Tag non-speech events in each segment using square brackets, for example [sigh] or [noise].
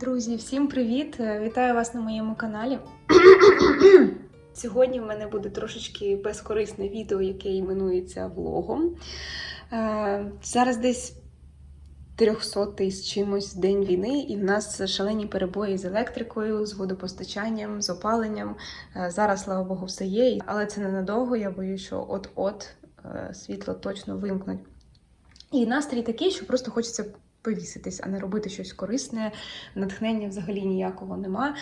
Друзі, всім привіт! Е, Вітаю вас на моєму каналі. [coughs] Сьогодні в мене буде трошечки безкорисне відео, яке іменується влогом. Е, Зараз десь 300 з чимось день війни, і в нас шалені перебої з електрикою, з водопостачанням, з опаленням. Е, Зараз, слава Богу, все є, але це ненадовго. Я боюсь, що от-от світло точно вимкнуть. І настрій такий, що просто хочеться повіситись, а не робити щось корисне, натхнення взагалі ніякого нема.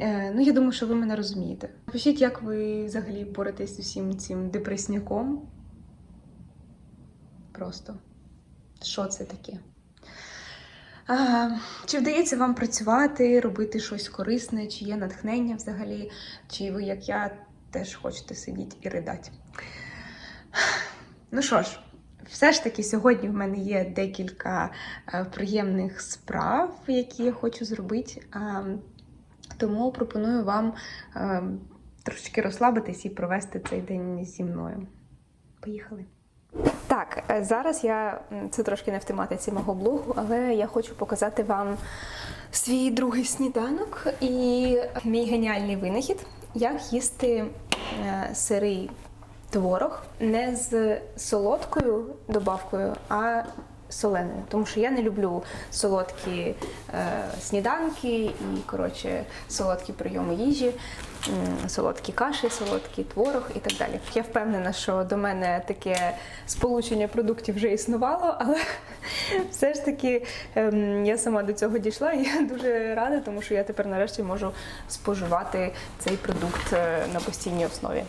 Е, ну, я думаю, що ви мене розумієте. Пишіть, як ви взагалі боретесь з усім цим депресняком. Просто що це таке? А, чи вдається вам працювати, робити щось корисне, чи є натхнення взагалі, чи ви, як я, теж хочете сидіти і ридати? Ну що ж, все ж таки, сьогодні в мене є декілька е, приємних справ, які я хочу зробити. Тому пропоную вам е, трошки розслабитись і провести цей день зі мною. Поїхали. Так, е, зараз я це трошки не в тематиці мого блогу, але я хочу показати вам свій другий сніданок і мій геніальний винахід, як їсти сирий творог не з солодкою добавкою, а соленою. Тому що я не люблю солодкі е, сніданки і, коротше, солодкі прийоми їжі, солодкі каші, солодкий творог і так далі. Я впевнена, що до мене таке сполучення продуктів вже існувало, але [laughs] все ж таки ем, я сама до цього дійшла і я дуже рада, тому що я тепер нарешті можу споживати цей продукт е, на постійній основі.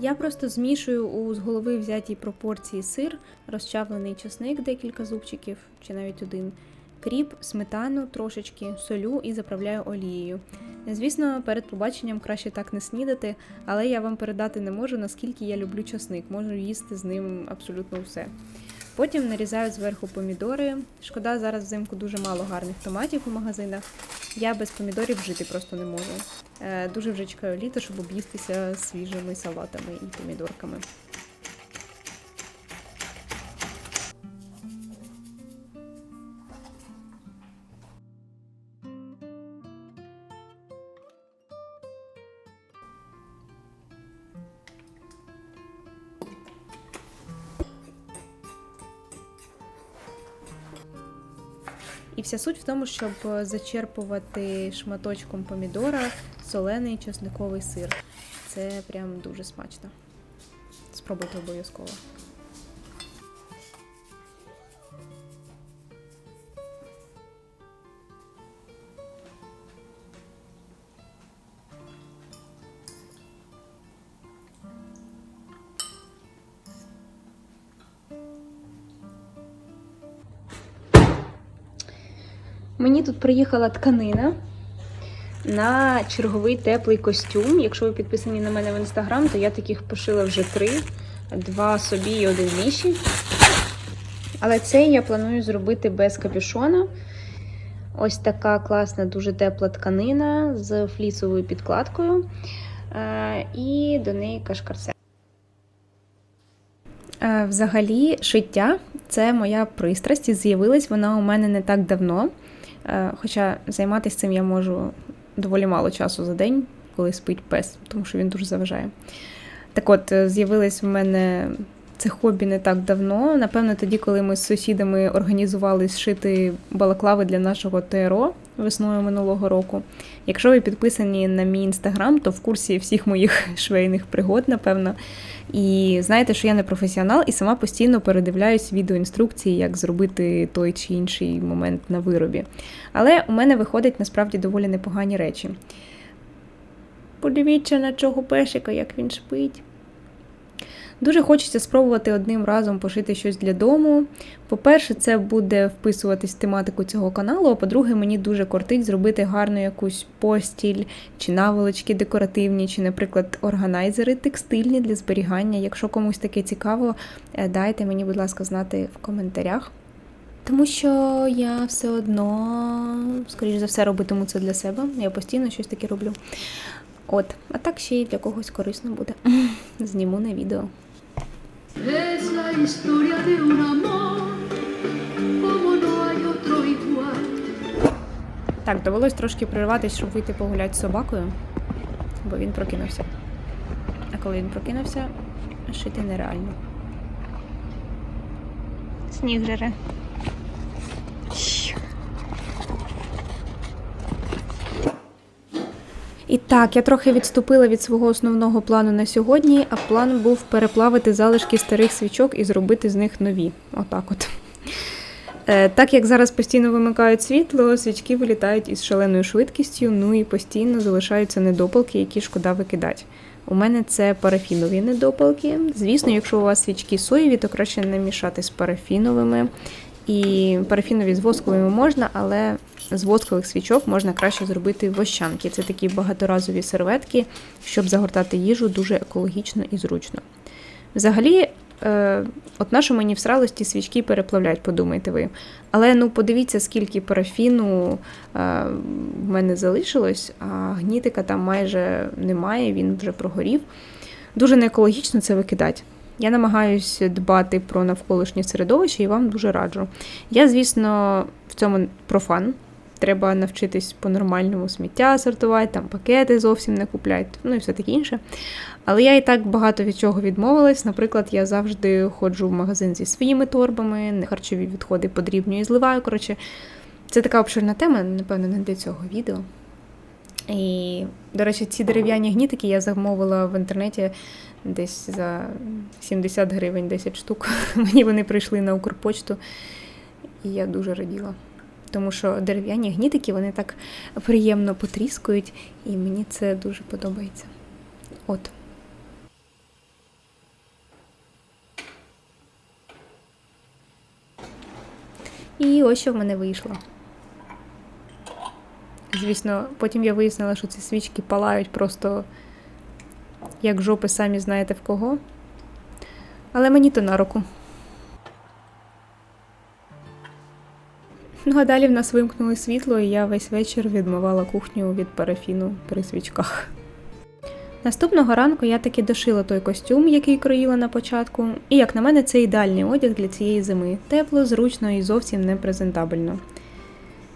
Я просто змішую у з голови взятій пропорції сир, розчавлений чесник, декілька зубчиків чи навіть один, кріп, сметану трошечки, солю і заправляю олією. Звісно, перед побаченням краще так не снідати, але я вам передати не можу, наскільки я люблю чесник, можу їсти з ним абсолютно все. Потім нарізаю зверху помідори. Шкода, зараз взимку дуже мало гарних томатів у магазинах. Я без помідорів жити просто не можу. Е, Дуже вже чекаю літо, щоб об'їстися свіжими салатами і помідорками. І вся суть в тому, щоб зачерпувати шматочком помідора солений чесниковий сир. Це прям дуже смачно. Спробуйте обов'язково. Мені тут приїхала тканина на черговий теплий костюм. Якщо ви підписані на мене в інстаграм, то я таких пошила вже три: два собі і один міші. Але цей я планую зробити без капюшона. Ось така класна, дуже тепла тканина з флісовою підкладкою. Е, І до неї кашкарсе. Взагалі, шиття це моя пристрасть, і з'явилась вона у мене не так давно. Е, Хоча займатися цим я можу доволі мало часу за день, коли спить пес, тому що він дуже заважає. Так от, е, з'явилось в мене це хобі не так давно. Напевно, тоді, коли ми з сусідами організували зшити балаклави для нашого ТРО весною минулого року. Якщо ви підписані на мій інстаграм, то в курсі всіх моїх [laughs] швейних пригод, напевно. І знаєте, що я не професіонал, і сама постійно передивляюсь відеоінструкції, як зробити той чи інший момент на виробі. Але у мене виходить насправді доволі непогані речі. Подивіться на цього пешика, як він спить. Дуже хочеться спробувати одним разом пошити щось для дому. По-перше, це буде вписуватись в тематику цього каналу. А по-друге, мені дуже кортить зробити гарну якусь постіль, чи наволочки декоративні, чи, наприклад, органайзери текстильні для зберігання. Якщо комусь таке цікаво, е, дайте мені, будь ласка, знати в коментарях. Тому що я все одно, скоріш за все, робитиму це для себе. Я постійно щось таке роблю. От, а так ще й для когось корисно буде. [laughs] Зніму на відео. Es la historia de un amor como no hay otro igual. Так, довелось трошки пририватись, щоб вийти погуляти з собакою, бо він прокинувся. А коли він прокинувся, шити нереально. Сніг жере. І так, я трохи відступила від свого основного плану на сьогодні, а план був переплавити залишки старих свічок і зробити з них нові. Отак от. Е, Так як зараз постійно вимикають світло, свічки вилітають із шаленою швидкістю, ну і постійно залишаються недопалки, які шкода викидати. У мене це парафінові недопалки. Звісно, якщо у вас свічки соєві, то краще не мішати з парафіновими. І парафінові з восковими можна, але з воскових свічок можна краще зробити вощанки. Це такі багаторазові серветки, щоб загортати їжу дуже екологічно і зручно. Взагалі, е, от нашу мені всралості свічки переплавляють, подумайте ви. Але ну подивіться, скільки парафіну е, в мене залишилось, а гнітика там майже немає, він вже прогорів. Дуже неекологічно це викидати. Я намагаюся дбати про навколишнє середовище і вам дуже раджу. Я, звісно, в цьому профан. Треба навчитись по-нормальному сміття сортувати, там пакети зовсім не купляти, ну і все таке інше. Але я і так багато від чого відмовилась. Наприклад, я завжди ходжу в магазин зі своїми торбами, харчові відходи подрібнюю і зливаю. Коротше, це така обширна тема, напевно, не для цього відео. І, до речі, ці дерев'яні гнітики я замовила в інтернеті десь за 70 гривень 10 штук. [laughs] Мені вони прийшли на Укрпочту, і я дуже раділа. Тому що дерев'яні гнітики вони так приємно потріскують, і мені це дуже подобається. От. І ось що в мене вийшло. Звісно, потім я вияснила, що ці свічки палають просто як жопи, самі знаєте в кого. Але мені то на руку. Ну а далі в нас вимкнули світло, і я весь вечір відмивала кухню від парафіну при свічках. Наступного ранку я таки дошила той костюм, який кроїла на початку, і як на мене, це ідеальний одяг для цієї зими. Тепло, зручно і зовсім не презентабельно.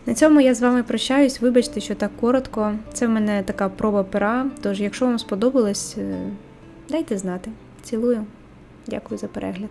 На цьому я з вами прощаюсь. Вибачте, що так коротко. Це в мене така проба пера. Тож, якщо вам сподобалось, е, дайте знати. Цілую. Дякую за перегляд.